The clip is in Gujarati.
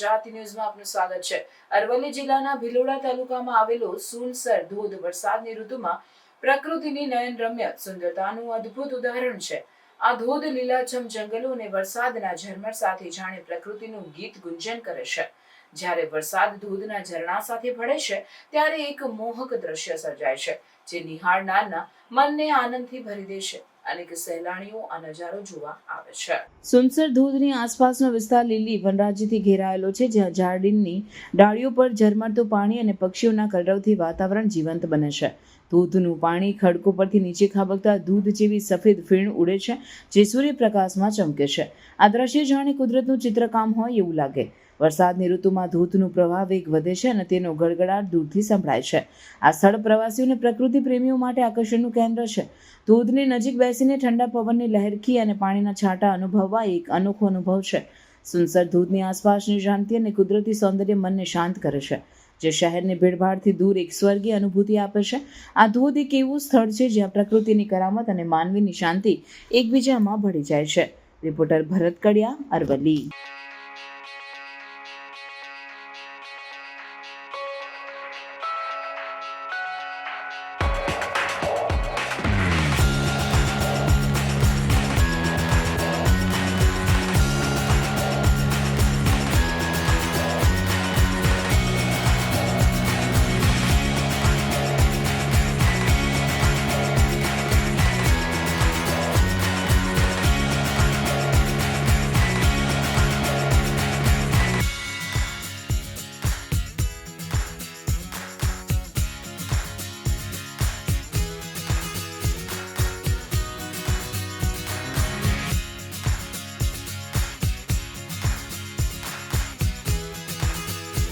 ગુજરાતી ન્યૂઝમાં આપનું સ્વાગત છે. અરવલ્લી જિલ્લાના ભિલોડા તાલુકામાં આવેલો સુલસર ધોધ વરસાદની ઋતુમાં પ્રકૃતિની નયનરમ્ય સુંદરતાનું અદ્ભુત ઉદાહરણ છે. આ ધોધ લીલાછમ જંગલો અને વરસાદના ઝરમર સાથે જાણે પ્રકૃતિનું ગીત ગુંજન કરે છે. જ્યારે વરસાદ ધોધના ઝરણા સાથે ભળે છે, ત્યારે એક મોહક દ્રશ્ય સર્જાય છે, જે નિહાળનારના મનને આનંદથી ભરી દે અનેક સહેલાણીઓ આ નજારો જોવા આવે છે. સુનસર ધોધની આસપાસનો વિસ્તાર લીલી વનરાજીથી ઘેરાયેલો છે, જ્યાં ઝાડીની ડાળીઓ પર ઝરમરતું પાણી અને પક્ષીઓના કલરવથી વાતાવરણ જીવંત બને છે. ધોધનું પાણી ખડકો પરથી નીચે ખાબકતા દૂધ જેવી સફેદ ફીણ ઉડે છે, જે સૂર્યપ્રકાશમાં ચમકે છે. આ દ્રશ્ય જાણે કુદરતનું ચિત્રકામ હોય એવું લાગે. વરસાદની ઋતુમાં ધોધનું પ્રવાહ વેગ વધે છે અને તેનો ગડગડાટ દૂરથી સંભળાય છે. આ સ્થળ પ્રવાસીઓ અને પ્રકૃતિ પ્રેમીઓ માટે આકર્ષણનું કેન્દ્ર છે. ધોધની નજીક બેસીને ઠંડા પવનની લહેરખી અને પાણીના છાંટા અનુભવવા એક અનોખો અનુભવ છે. સુનસર ધોધની આસપાસની શાંતિ અને કુદરતી સૌંદર્ય મનને શાંત કરે છે, જે શહેરની ભીડભાડથી દૂર એક સ્વર્ગીય અનુભૂતિ આપે છે. આ ધોધ એક એવું સ્થળ છે જ્યાં પ્રકૃતિની કરામત અને માનવીની શાંતિ એકબીજામાં ભળી જાય છે. રિપોર્ટર ભરત કડિયા, અરવલ્લી.